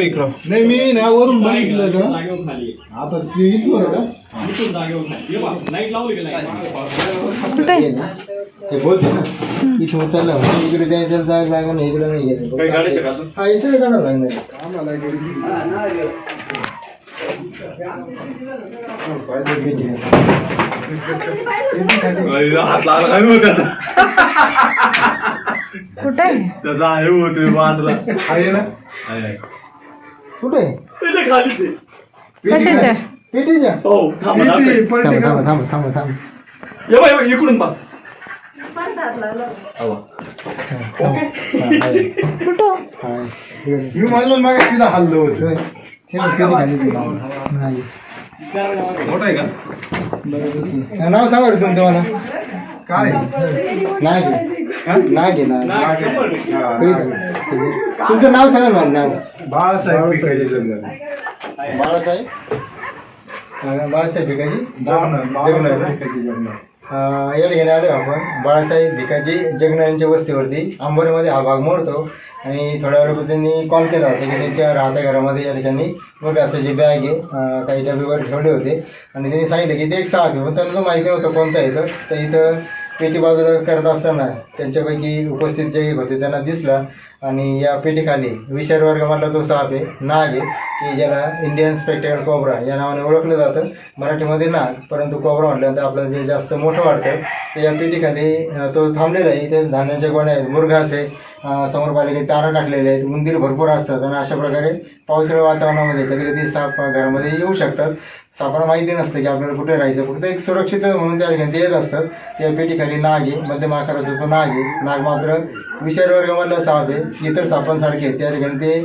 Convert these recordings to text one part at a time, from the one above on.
तुम्ही इकडं. नाही मी ना वरून बघितलं का आता ते इथवर का? ते बोलते ना. इथं उतरलं म्हणजे इकडे द्यायचं जागा जागा नाही इकडे नाही गेलं काही काढायचं का अजून? हा हे सगळं काढावं लागणार आम्हाला हात लागला काय मग त्याचा कुठे? आहे? त्याचा आहे होते वाचला आहे ना? आहे, आहे. कुठे? त्याच्या खालीच आहे. कशाच्या? पेटीच्या हो थांबा दाखवते. थांबा. थांबा थांबा थांबा थांबा. ये बाई, ये बाई, इकडून पहा. हवा. कुठं? मी म्हणलो मग तिला हल्लो होतो. नाही. मोठा आहे का? नाव सांगा रे तुमचं मला. काय? आहे नाग नाग, शंभर टक्के. तुमचं नाव सांगा मला नाव. बाळासाहेब बाळासाहेब हा, बाळासाहेब भिकाजी? अं, या ठिकाणी आलो आपण. बाळासाहेब भिकाजी जगनार यांच्या वस्तीवरती आंबोरीमध्ये हा भाग मोडतो. आणि थोड्या वेळापूर्वी त्यांनी कॉल केला होता की त्यांच्या राहत्या घरामध्ये या ठिकाणी बघा असं जे बॅग आहे अं, काही डबेवर ठेवले होते. आणि त्यांनी सांगितलं की ते एक सहा पण त्यांना माहिती नव्हतं कोणतं आहे तर तर इथं पेटी बाजूला करत असताना त्यांच्यापैकी उपस्थित जे होते त्यांना दिसला. आणि या पेटीखाली वर्ग वर्गामधला तो साप आहे नाग आहे की ज्याला इंडियन स्पेक्टेकल कोबरा या नावाने ओळखलं जातं. मराठीमध्ये नाग परंतु कोबरा म्हटल्यानंतर आपलं जे जास्त मोठं वाटतं तर या पेटीखाली तो थांबलेला आहे. इथे धान्याच्या गोण्या आहेत मुरघास आहे समोर पाहिले काही तारा टाकलेले आहेत उंदीर भरपूर असतात आणि अशा प्रकारे पावसाळ्या वातावरणामध्ये कधी कधी साप घरामध्ये येऊ शकतात. सापाला माहिती नसतं की आपल्याला कुठे राहायचं. फक्त एक सुरक्षित म्हणून त्या ठिकाणी ते येत असतात. त्या पेटीखाली नाग आहे मध्यम आकाराचा तो नाग आहे. नाग मात्र विषारी वर्गामधला साप आहे. इतर सापांसारखे आहे. त्या ठिकाणी ते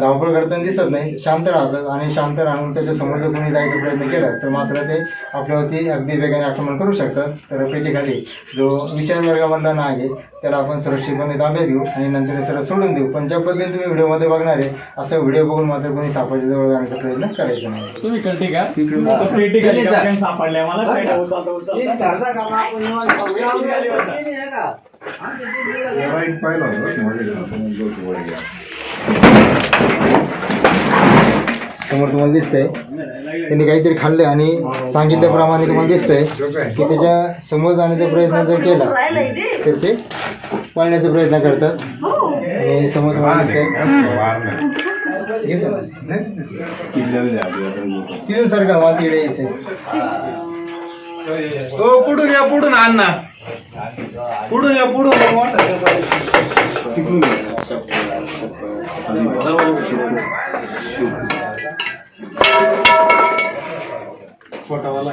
धावपळ करताना दिसत नाही. शांत राहतात आणि शांत राहून त्याच्यासमोर जर कोणी जायचा प्रयत्न केला तर मात्र ते आपल्यावरती अगदी वेगाने आक्रमण करू शकतात. तर पेटीखाली जो विषारी वर्गामधला नाग आहे त्याला आपण सुरक्षितपणे ताब्यात घेऊ आणि नंतर हे सरळ सोडून देऊ. पण ज्या पद्धतीने तुम्ही व्हिडिओमध्ये बघणार आहे असं व्हिडिओ बघून मात्र कोणी सापाच्या जवळ जाण्याचा प्रयत्न करायचा नाही तुम्ही कळते का तर पेटी खाली काय सापडल्या मला काय उचलता उचलता वाईट पाहिलं होतं मध्ये आपण जोत वर गेला. समोर तुम्हाला दिसतंय त्यांनी काहीतरी खाल्लं आणि सांगितल्याप्रमाणे तुम्हाला दिसतंय की त्याच्यासमोर जाण्याचा प्रयत्न जर केला तर ते पळण्याचा प्रयत्न करतात आणि समोर तुम्हाला दिसतंय. घेतो. तिथून सारखा यायचंय हो पुढून या पुढून आण ना पुढून या पुढून तिकडून गेला. छोटावाला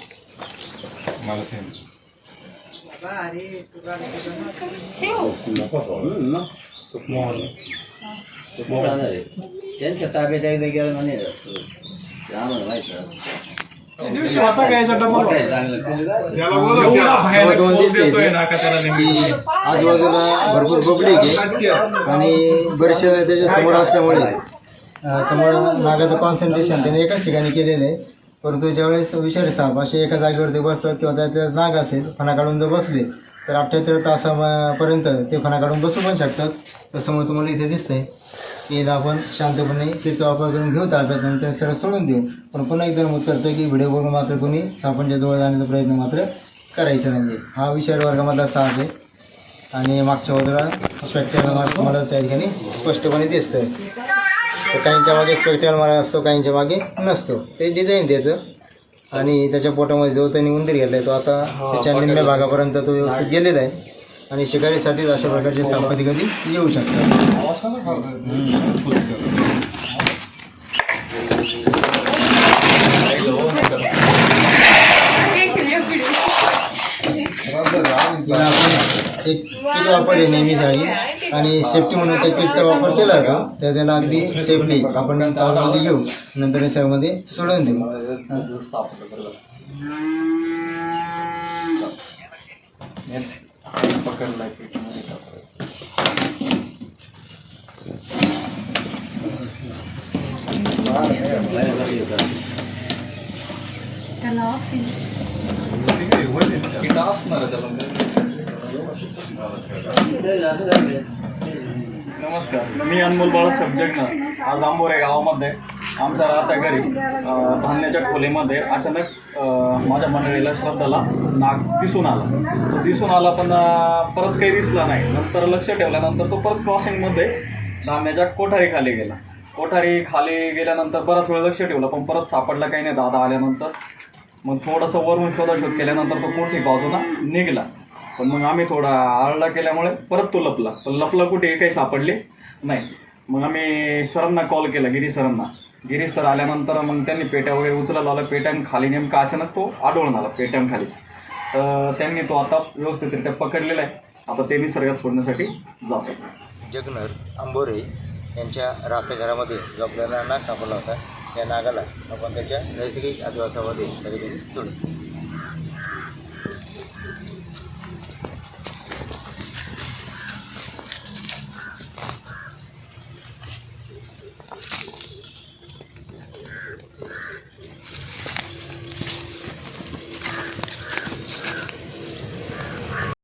त्यांच्या ताब्यात एकदा गेलं म्हणे. आम्हाला माहीत डबल आजूबाजूला भरपूर पब्लिक आहे. आणि बरेचसे त्याच्यासमोर असल्यामुळे समोर नागाचं कॉन्सन्ट्रेशन त्याने एकाच ठिकाणी केलेलं आहे. परंतु ज्यावेळेस विषारी साप असे एका जागेवरती बसतात किंवा त्यातल्या नाग असेल फणा काढून जर बसले तर अठ्ठ्याहत्तर तासापर्यंत ते फणा काढून बसू पण शकतात. तसं मग तुम्हाला इथे दिसतंय की इथं आपण शांतपणे किडचा वापर करून घेऊ ताब्यात नंतर सरळ सोडून देऊ. पण पुन्हा एकदा नमूद करतो की व्हिडिओ बघून मात्र कोणी सापांच्या जवळ जाण्याचा प्रयत्न मात्र करायचा नाही हा विषारी वर्गामधला साप आहे. आणि मागच्या बाजूला स्पेक्टर मार्क मला त्या ठिकाणी स्पष्टपणे दिसतंय. तर काहींच्या मागे स्पेक्टल मारा असतो काहींच्या मागे नसतो. ते डिझाईन त्याचं आणि त्याच्या पोटामध्ये जो त्यांनी उंदीर घेतला आहे तो आता त्याच्या निम्म्या भागापर्यंत तो व्यवस्थित गेलेला आहे. आणि शिकारीसाठीच अशा प्रकारचे साप कधी कधी येऊ शकतात. एक किलो आपण नेहमी झाली आणि सेफ्टी म्हणून त्या किटचा वापर केला जातो तर त्याला अगदी सेफली आपण तावडीमध्ये घेऊ नंतर निसर्गामध्ये सोडून देऊ पकडलाय पेटीमध्ये टाकलाय. त्याला ऑक्सिजन नमस्कार. मी अनमोल बाळासाहेब जगनाथ आज आंबोरे गावामध्ये आमच्या राहत्या घरी धान्याच्या खोलीमध्ये अचानक माझ्या मंडळीला श्रद्धाला नाग दिसून आला. तो दिसून आला पण परत काही दिसला नाही. नंतर लक्ष ठेवल्यानंतर तो परत क्रॉसिंगमध्ये धान्याच्या कोठारी खाली गेला. कोठारी खाली गेल्यानंतर बराच वेळ लक्ष ठेवलं पण परत सापडला काही नाही. दादा आल्यानंतर मग थोडंसं वरून शोधाशोध केल्यानंतर तो कोठी बाजूला निघाला. पण मग आम्ही थोडा आरडा केल्यामुळे परत तो लपला. पण लपला कुठे काही सापडले नाही. मग आम्ही सरांना कॉल केला गिरी सरांना. गिरी सर आल्यानंतर मग त्यांनी पेट्या वगैरे उचलायला लावला पेट्यान खाली नेमका अचानक तो आढळून आला पेट्यान खालीच. तर त्यांनी तो आता व्यवस्थितरित्या पकडलेला आहे. आता ते निसर्गात सोडण्यासाठी जातो जगनर आंबोरे यांच्या राहत्या घरामध्ये जो आपल्याला नाग सापडला होता. त्या नागाला आपण त्याच्या नैसर्गिक आदिवासामध्ये सगळ्यांनी सोडू